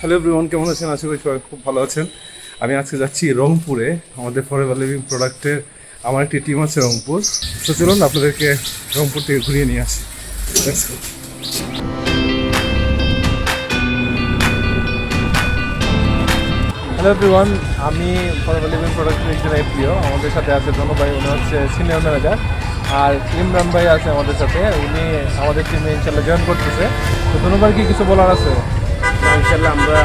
Hello everyone কেমন আছেন? আশা করি সবাই খুব ভালো আছেন। আমি আজকে যাচ্ছি রংপুরে, আমাদের ফরেভার লিভিং প্রোডাক্টের আমার একটি টিম আছে রংপুর। তো চলুন আপনাদেরকে রংপুর থেকে ঘুরিয়ে নিয়ে আসি. হ্যালো এভরিওয়ান আমি ফরেভার লিভিং প্রোডাক্টের একজন প্রিয় আমাদের সাথে আছে ধনু ভাই, উনি হচ্ছে সিনিয়র ম্যানেজার আর ইমরান ভাই আছে আমাদের সাথে, উনি আমাদের টিমে ইনশাল্লাহ জয়েন করতেছে। তো ধনু ভাই, কি কিছু বলার আছে? ইনশাল্লাহ আমরা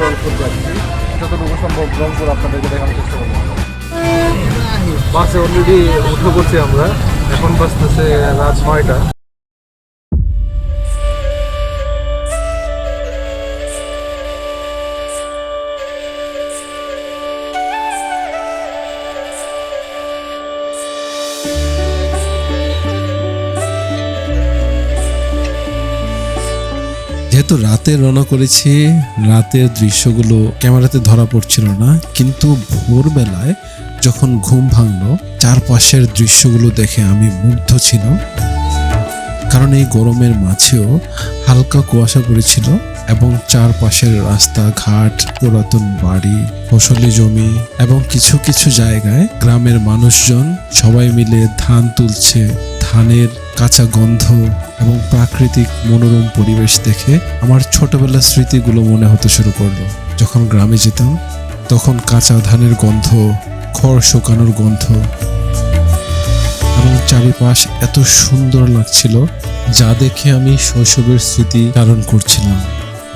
রংপুর যাচ্ছি যতটুকু সম্ভব রংপুর আপনাদেরকে দেখানোর চেষ্টা করব। বাসে অলরেডি উঠে পড়ছি আমরা। এখন বাসতেছে রাত নয়টা। যেহেতু রাতে রওনা করেছি। রাতের দৃশ্যগুলো ক্যামেরাতে ধরা পড়ছিল না, কিন্তু ভোরবেলায় যখন ঘুম ভাঙলো, চারপাশের দৃশ্যগুলো দেখে আমি মুগ্ধ ছিলাম। কারণ এই গরমের মাঝেও হালকা কুয়াশা পড়েছিল এবং চারপাশের রাস্তাঘাট পুরাতন বাড়ি, ফসলি জমি এবং কিছু কিছু জায়গায় গ্রামের মানুষজন সবাই মিলে ধান তুলছে। ধানের কাঁচা গন্ধ এবং প্রাকৃতিক মনোরম পরিবেশ দেখে আমার ছোটবেলার স্মৃতিগুলো মনে হতে শুরু করল। যখন গ্রামে যেতাম, তখন কাঁচা ধানের গন্ধ, খড় শুকানোর গন্ধ এবং চারিপাশ এত সুন্দর লাগছিল যা দেখে আমি শৈশবের স্মৃতি ধারণ করছিলাম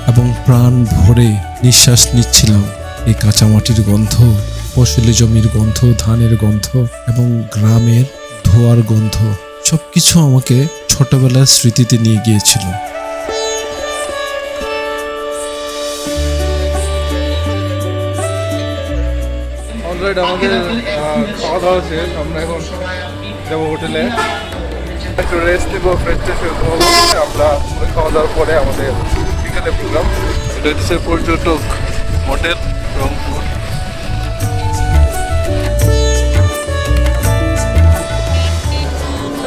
এবং প্রাণ ভরে নিঃশ্বাস নিচ্ছিলাম। এই কাঁচা মাটির গন্ধ, ফসলি জমির গন্ধ, ধানের গন্ধ এবং গ্রামের ধোয়ার গন্ধ, সবকিছু আমাকে ছোটবেলার স্মৃতিতে নিয়ে গিয়েছিল। অলরেডি আমাদের খাওয়া দাওয়া শেষ। আমরা এখন যাব হোটেলে। একটু রেস্ট নেব ফ্রেশ ট্রেশ আমরা খাওয়া দাওয়ার পরে আমাদের বিকেলে প্রোগ্রাম এটা হচ্ছে পর্যটক হোটেল রংপুর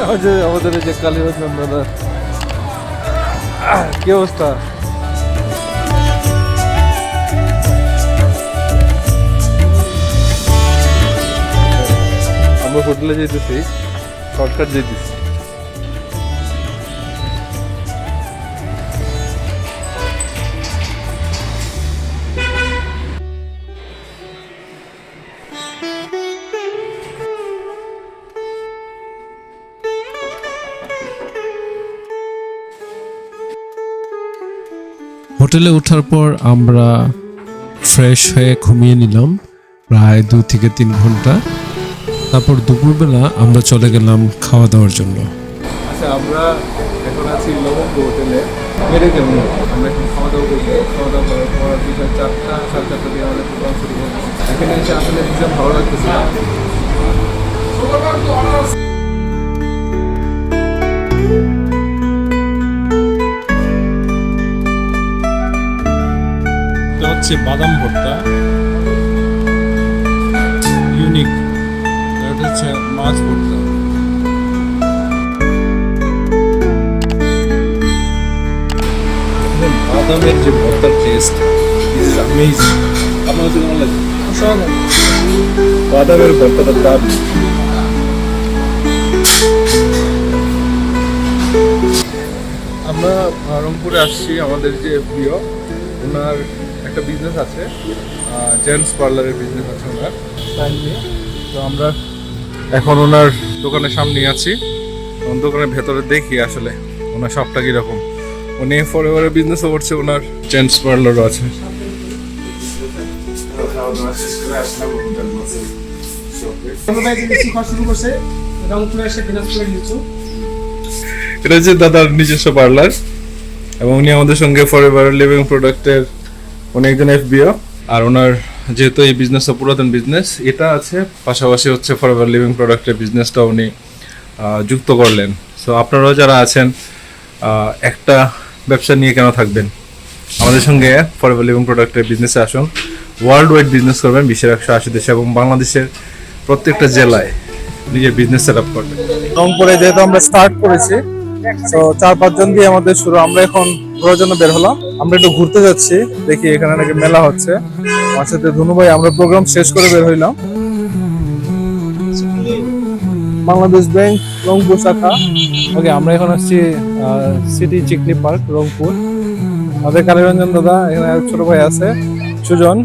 আমাদের আমাদের যে কালীবাজার দাদা কি অবস্থা? আমরা হোটেলে যেতেছি শর্টকাট যেতেছি। হোটেলে ওঠার পর আমরা ফ্রেশ হয়ে ঘুমিয়ে নিলাম, প্রায় দু থেকে তিন ঘণ্টা। তারপর দুপুরবেলা আমরা চলে গেলাম খাওয়া দাওয়ার জন্য। আচ্ছা আমরা এখন আছি লবঙ্গ হোটেলে। আমরা এখন খাওয়া দাওয়া করব। খাওয়া দাওয়া করার পর চারটা, সাড়ে চারটা দিয়ে আমাদের এখানে এসে আসলে ভীষণ ভালো লাগতেছে। হচ্ছে বাদাম ভর্তা। ইউনিক এটা হচ্ছে মাছ ভর্তা। বাদামের যে ভর্তার টেস্ট ইজ অ্যামেজিং আপনার কাছে কেমন লাগে বাদামের ভর্তাটা দারুণ আমরা রংপুরে আসছি আমাদের যে প্রিয় ওনার একটা বিজনেস আছে জেন্টস পার্লারের বিজনেস আছে ওনার। তো আমরা এখন ওনার দোকানের সামনে আছি। ওনার দোকানের ভেতরে দেখি আসলে ওনার শপটা কীরকম। উনি ফরএভারের বিজনেসও করছে, ওনার জেন্টস পার্লারও আছে। এটা হচ্ছে দাদার নিজস্ব পার্লার এবং উনি আমাদের সঙ্গে ফরএভার লিভিং প্রোডাক্টের উনি একজন এফবিও আর ওনার যেহেতু এই বিজনেসটা পুরাতন বিজনেস এটা আছে পাশাপাশি হচ্ছে ফরএভার লিভিং প্রোডাক্টের বিজনেসটা উনি যুক্ত করলেন। সো আপনারাও যারা আছেন একটা ব্যবসা নিয়ে কেন থাকবেন? আমাদের সঙ্গে ফরএভার লিভিং প্রোডাক্টের বিজনেসে আসুন। ওয়ার্ল্ড ওয়াইড বিজনেস করবেন বিশ্বের একশো আশি দেশে এবং বাংলাদেশের প্রত্যেকটা জেলায় নিজের বিজনেস সেট আপ করবেন। রংপুরে যেহেতু আমরা স্টার্ট করেছি তো চার পাঁচজন দিয়ে আমাদের শুরু। আমরা এখন ঘোরার জন্য বের হলাম। আমরা একটু ঘুরতে যাচ্ছি। দেখি এখানে নাকি মেলা হচ্ছে। আমার সাথে ধনু ভাই, আমরা প্রোগ্রাম শেষ করে বের হইলাম। বাংলাদেশ ব্যাংক, রংপুর শাখা। ওকে, আমরা এখন আসছি সিটি চিকলি পার্ক, রংপুর। আমাদের কালীরঞ্জন দাদা, এখানে ছোট ভাই আছে। সুজন।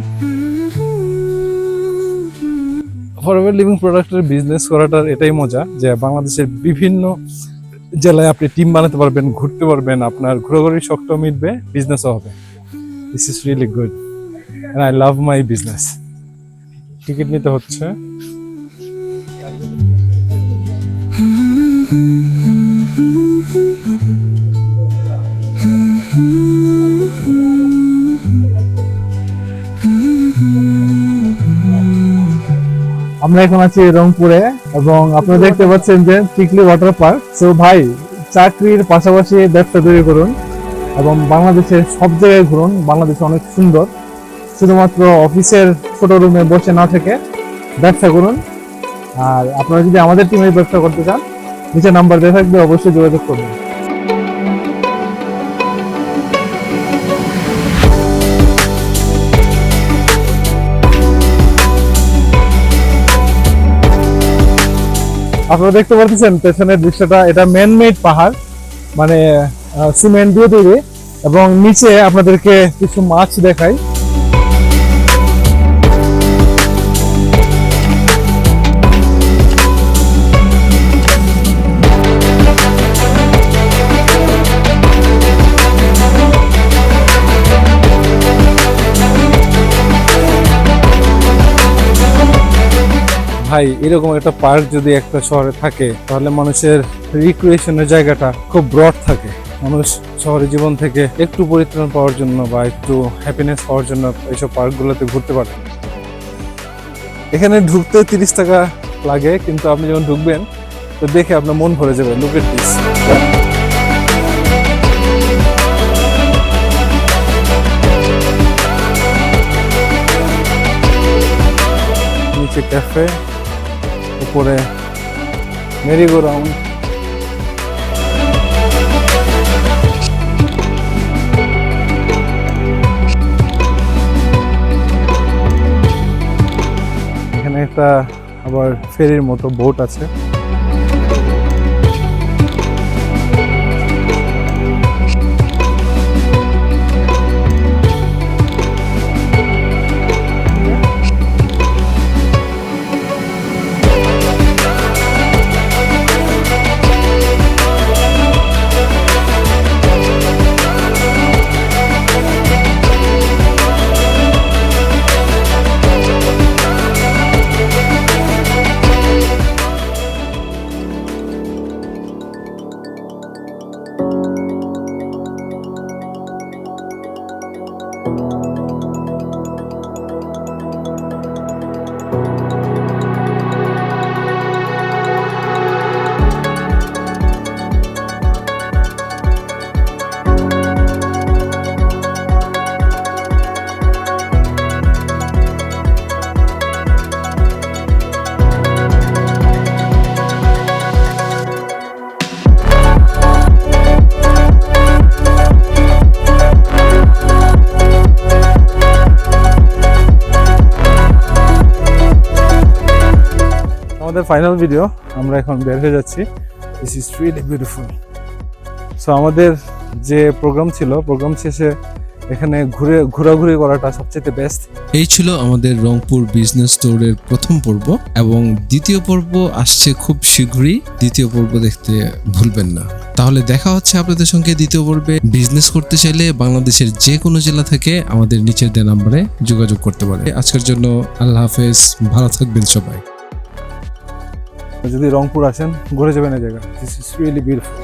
ফরএভার লিভিং প্রোডাক্টের বিজনেস করাটার এটাই মজা যে বাংলাদেশের বিভিন্ন জেলায় আপনি টিম বানাতে পারবেন, ঘুরতে পারবেন, আপনার ঘোরাঘুরি শক্ত মিটবে বিজনেসও হবে। This is really good and I love my business ticket নিতে হচ্ছে। আমরা এখন আছি রংপুরে এবং আপনারা দেখতে পাচ্ছেন যে টিকলি ওয়াটার পার্ক তো ভাই, চাকরির পাশাপাশি ব্যবসা তৈরি করুন এবং বাংলাদেশের সব জায়গায় ঘুরুন। বাংলাদেশ অনেক সুন্দর। শুধুমাত্র অফিসের ছোট রুমে বসে না থেকে ব্যবসা করুন। আর আপনারা যদি আমাদের টিমে ব্যবসা করতে চান, নিচে নাম্বার দেওয়া থাকবে, অবশ্যই যোগাযোগ করবেন আপনারা দেখতে পাচ্ছেন পেছনের দৃশ্যটা, এটা ম্যান মেড পাহাড় মানে সিমেন্ট দিয়ে তৈরি, এবং নিচে আপনাদেরকে কিছু মাছ দেখাই। ভাই, এরকম একটা পার্ক যদি একটা শহরে থাকে, তাহলে মানুষের রিক্রিয়েশনের জায়গাটা খুব ব্রড থাকে। মানুষ শহরে জীবন থেকে একটু পরিত্রাণ পাওয়ার জন্য বা একটু হ্যাপিনেস পাওয়ার জন্য এইসব পার্কগুলোতে ঘুরতে পারে। এখানে ঢুকতে তিরিশ টাকা লাগে, কিন্তু আপনি যখন ঢুকবেন, তো দেখে আপনার মন ভরে যাবে লুকেট দিস নিচে ক্যাফে উপরে মেরিগো রাউন্ড। এখানে একটা আবার ফেরির মতো বোট আছে। আমাদের ফাইনাল ভিডিও আমরা এখন বের হয়ে যাচ্ছি। This is really beautiful so আমাদের যে প্রোগ্রাম ছিল প্রোগ্রাম শেষে এখানে ঘুরে, ঘোরাঘুরি করাটা সবচেয়ে বেস্ট এই ছিল আমাদের রংপুর বিজনেস স্টোরের প্রথম পর্ব, এবং দ্বিতীয় পর্ব আসছে খুব শীঘ্রই। দ্বিতীয় পর্ব দেখতে ভুলবেন না। তাহলে দেখা হচ্ছে আপনাদের সঙ্গে দ্বিতীয় পর্বে। বিজনেস করতে চাইলে বাংলাদেশের যে কোনো জেলা থেকে আমাদের নিচের দেওয়া নাম্বারে যোগাযোগ করতে পারে। আজকের জন্য আল্লাহ হাফেজ, ভালো থাকবেন সবাই। যদি রংপুর আসেন ঘুরে যাবেন এই জায়গা। This is really beautiful